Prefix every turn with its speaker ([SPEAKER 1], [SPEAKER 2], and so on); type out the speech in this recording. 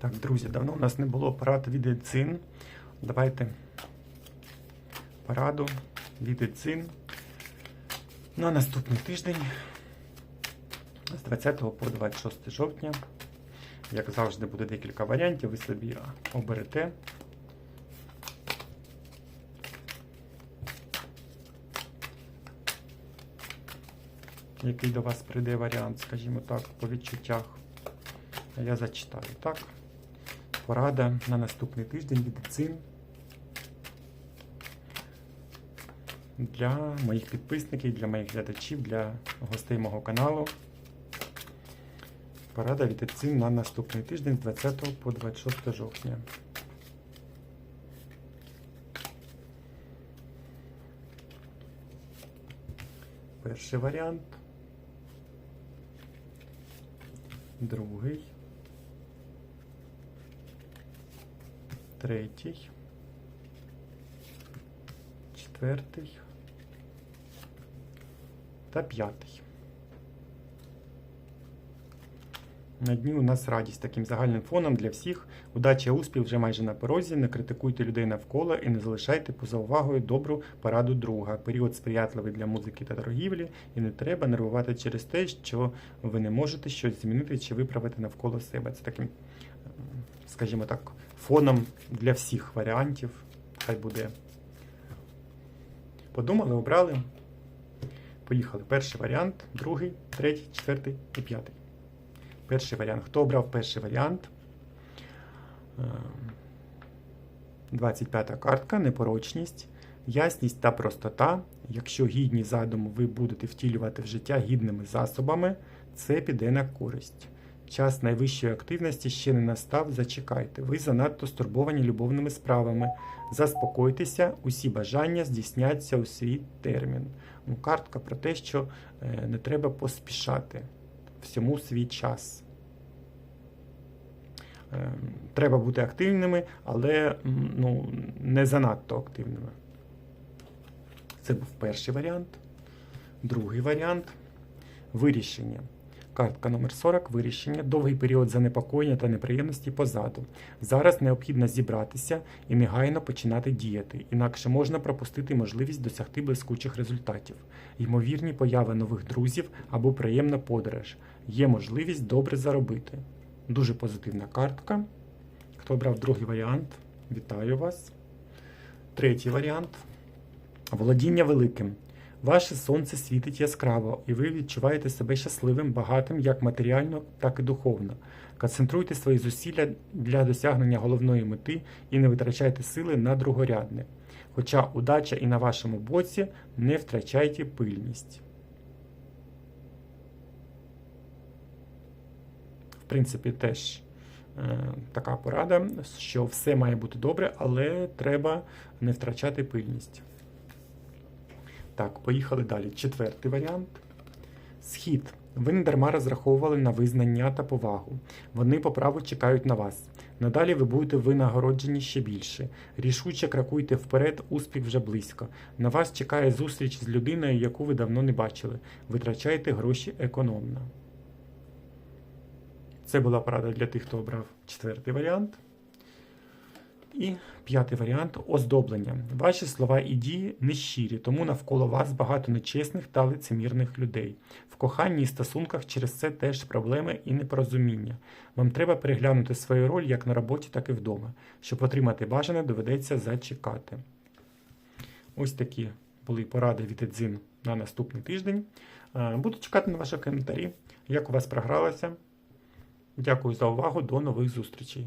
[SPEAKER 1] Так, друзі, давно у нас не було парад від цин. Давайте параду від цин на наступний тиждень з 20 по 26 жовтня. Як завжди, буде декілька варіантів, ви собі оберете. Який до вас прийде варіант, скажімо так, по відчуттях. Я зачитаю, так? Порада на наступний тиждень від для моїх підписників, для моїх глядачів, для гостей мого каналу. Порада від цин на наступний тиждень з 20 по 26 жовтня. Перший варіант. Другий. Третій. Четвертий. Та п'ятий. На дні у нас радість таким загальним фоном для всіх. Удача успіх вже майже на порозі. Не критикуйте людей навколо і не залишайте поза увагою добру пораду друга. Період сприятливий для музики та торгівлі, і не треба нервувати через те, що ви не можете щось змінити чи виправити навколо себе. Це таким, скажімо так, фоном для всіх варіантів. Хай буде. Подумали, обрали. Поїхали. Перший варіант, другий, третій, четвертий і п'ятий. Перший варіант. Хто обрав перший варіант? 25 картка, непорочність, ясність та простота. Якщо гідні задуму ви будете втілювати в життя гідними засобами, це піде на користь. Час найвищої активності ще не настав, зачекайте. Ви занадто стурбовані любовними справами. Заспокойтеся, усі бажання здійсняться у свій термін. Ну, Картка про те, що е, не треба поспішати всьому свій час. Е, Треба бути активними, але ну, не занадто активними. Це був перший варіант. Другий варіант вирішення. Картка номер 40 вирішення. Довгий період занепокоєння та неприємності позаду. Зараз необхідно зібратися і негайно починати діяти, інакше можна пропустити можливість досягти блискучих результатів. Ймовірні появи нових друзів або приємна подорож. Є можливість добре заробити. Дуже позитивна картка. Хто обрав другий варіант, вітаю вас. Третій варіант. Володіння великим. Ваше сонце світить яскраво, і ви відчуваєте себе щасливим, багатим як матеріально, так і духовно. Концентруйте свої зусилля для досягнення головної мети і не витрачайте сили на другорядне. Хоча удача і на вашому боці, не втрачайте пильність. В принципі, теж е, така порада, що все має бути добре, але треба не втрачати пильність. Так, поїхали далі. Четвертий варіант. Схід. Ви не дарма розраховували на визнання та повагу. Вони по праву чекають на вас. Надалі ви будете винагороджені ще більше. Рішуче крокуйте вперед, успіх вже близько. На вас чекає зустріч з людиною, яку ви давно не бачили. Витрачайте гроші економно. Це була порада для тих, хто обрав четвертий варіант. І п'ятий варіант оздоблення. Ваші слова і дії нещирі, тому навколо вас багато нечесних та лицемірних людей. В коханні і стосунках через це теж проблеми і непорозуміння. Вам треба переглянути свою роль як на роботі, так і вдома. Щоб отримати бажане, доведеться зачекати. Ось такі були поради від Едзин на наступний тиждень. Е, Буду чекати на ваші коментарі, як у вас програлося. Дякую за увагу, до нових зустрічей.